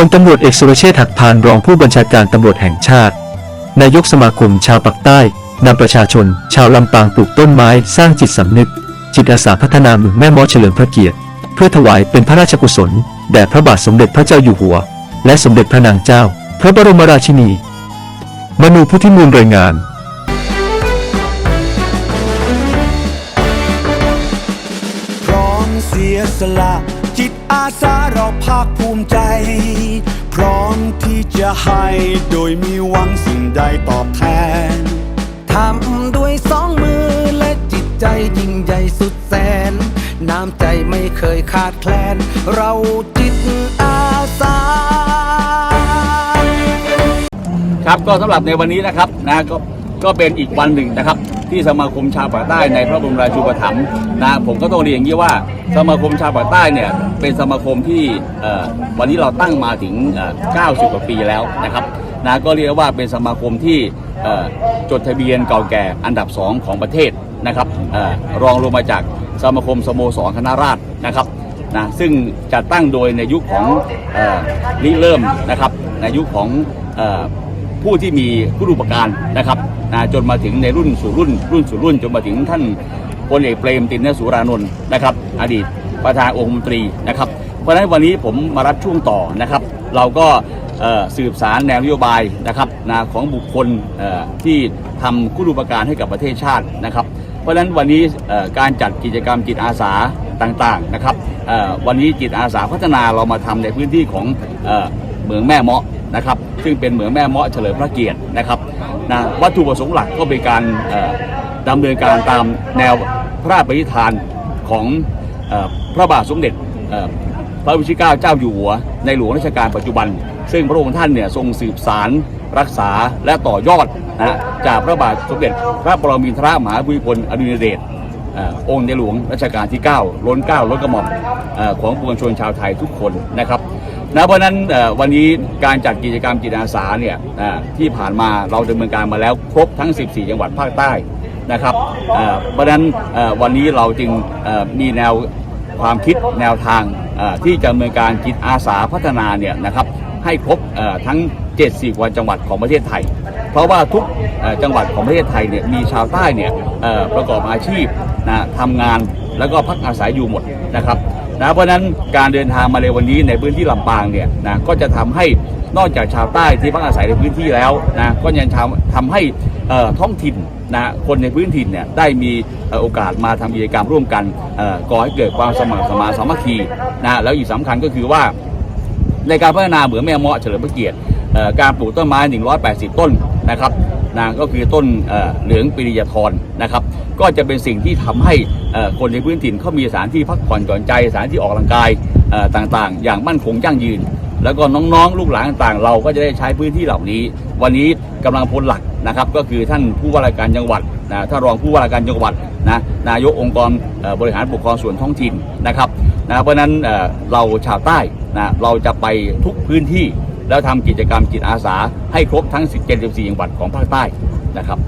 พลตำรวจเอกสุรเชษฐ์หักพานรองผู้บัญชาการตำรวจแห่งชาติ นายกสมาคมชาวปากใต้นำประชาชน ชาวลำปางปลูกต้นไม้สร้างจิตสำนึก จิตอาสาพัฒนาเมืองแม่มอเฉลิมพระเกียรติ เพื่อถวายเป็นพระราชกุศล แด่พระบาทสมเด็จพระเจ้าอยู่หัว และสมเด็จพระนางเจ้า พระบรมราชินี มนูพุทธิมูลรายงานเสียสละ จิตอาสาเราภาคภูมิใจ พร้อมที่จะให้โดยมีหวังสิ่งใดตอบแทน ทำด้วยสองมือและจิตใจยิ่งใหญ่สุดแสน น้ำใจไม่เคยขาดแคลน เราจิตอาสา ครับก็สำหรับในวันนี้นะครับนะก็ ก็เป็นอีกวันหนึ่งนะครับ ที่สมาคมชาวปาใต้ในพระบรมราชูปถัมภ์นะผมก็ต้องเรียนอย่างนี้ว่าสมาคมชาวปาใต้เนี่ยเป็นสมาคมที่วันนี้เราตั้งมาถึงเอ่อ90 กว่าปีแล้วนะครับนะก็เรียกว่าเป็นสมาคมที่จดทะเบียนเก่าแก่อันดับ 2 ของประเทศนะครับอรองลงมาจากสมาคมสโมสรคณะราษฎรนะครับนะซึ่งจัดตั้งโดยในยุคของริเริ่มนะครับในยุคของ ผู้ที่มีผู้ดูปการนะครับนะจนมาถึงในรุ่นสู่รุ่น รุ่นสู่รุ่น จนมาถึงท่านพลเอกเปรมตินสุรานนท์นะครับ อดีตประธานองคมนตรีนะครับ เพราะฉะนั้นวันนี้ผมมารับช่วงต่อนะครับ เราก็สืบสารแนวนโยบายนะครับนะของบุคคลที่ทำผู้ดูปการให้กับประเทศชาตินะครับ เพราะฉะนั้นวันนี้การจัดกิจกรรมจิตอาสาต่างๆนะครับวันนี้จิตอาสาพัฒนาเรามาทำในพื้นที่ของเออเมืองแม่เมาะ นะครับซึ่งเป็นเหมืองแม่เมาะเฉลิมพระเกียรตินะครับนะวัตถุประสงค์หลักก็เป็นการเอ่อดำเนินการตามแนวพระราชปณิธานของอพระบาทสมเด็จพระวิชิเกล้าเจ้าอยู่หัว ในหลวงรัชกาลปัจจุบัน ซึ่งพระองค์ท่านเนี่ยทรงสืบสารรักษาและต่อยอดนะจากพระบาทสมเด็จพระปรมินทรมหาภูมิพลอดุลยเดชเอ่องค์ในหลวงรัชกาลที่ 9 ล้นเกล้าล้นกระหม่อมของปวงชนชาวไทยทุกคนนะครับ นะเพราะนั้นวันนี้การจัดกิจกรรมจิตอาสาเนี่ยที่ผ่านมาเราดำเนินการมาแล้วครบทั้ง 14 จังหวัดภาคใต้นะครับเพราะนั้นวันนี้เราจึงมีแนวความคิดแนวทางที่จะดำเนินการจิตอาสาพัฒนาเนี่ยนะครับให้ครบทั้ง70กว่าจังหวัดของประเทศไทย เพราะว่าทุกจังหวัดของประเทศไทยเนี่ยมีชาวใต้เนี่ยประกอบอาชีพนะทำงานแล้วก็พักอาศัยอยู่หมดนะครับ นะเพราะนั้นการเดินทางมาในวันนี้ในพื้นที่ลำปางเนี่ยนะก็จะทำให้นอกจากชาวใต้ที่พักอาศัยในพื้นที่แล้วนะก็ยังทำทำให้ท้องถิ่นนะคนในพื้นถิ่นเนี่ยได้มีโอกาสมาทำกิจกรรมร่วมกันก่อให้เกิดความสมัครสมานสามัคคีนะแล้วอีกสำคัญก็คือว่า ในการพัฒนาเหมืองแม่เมาะเฉลิมพระเกียรติการปลูกต้นไม้ 180 ต้นนะครับ นะก็คือต้นเหลืองปิริยาธรนะครับ ก็จะเป็นสิ่งที่ทำให้คนในพื้นถิ่นเขามีสถานที่พักผ่อนหย่อนใจสถานที่ออกกำลังกายต่างๆ อย่างมั่นคงยั่งยืน แล้วก็น้องๆ ลูกหลานต่างๆ เราก็จะได้ใช้พื้นที่เหล่านี้ วันนี้กำลังพลหลักนะครับ ก็คือท่านผู้ว่าราชการจังหวัดนะท่านรองผู้ว่าราชการจังหวัดนะนายกองค์กรบริหารปกครองส่วนท้องถิ่นนะครับนะเพราะนั้นเราชาวใต้นะเราจะไปทุกพื้นที่ แล้วทำกิจกรรมจิตอาสาให้ครบทั้ง17 14จังหวัดของภาคใต้นะครับ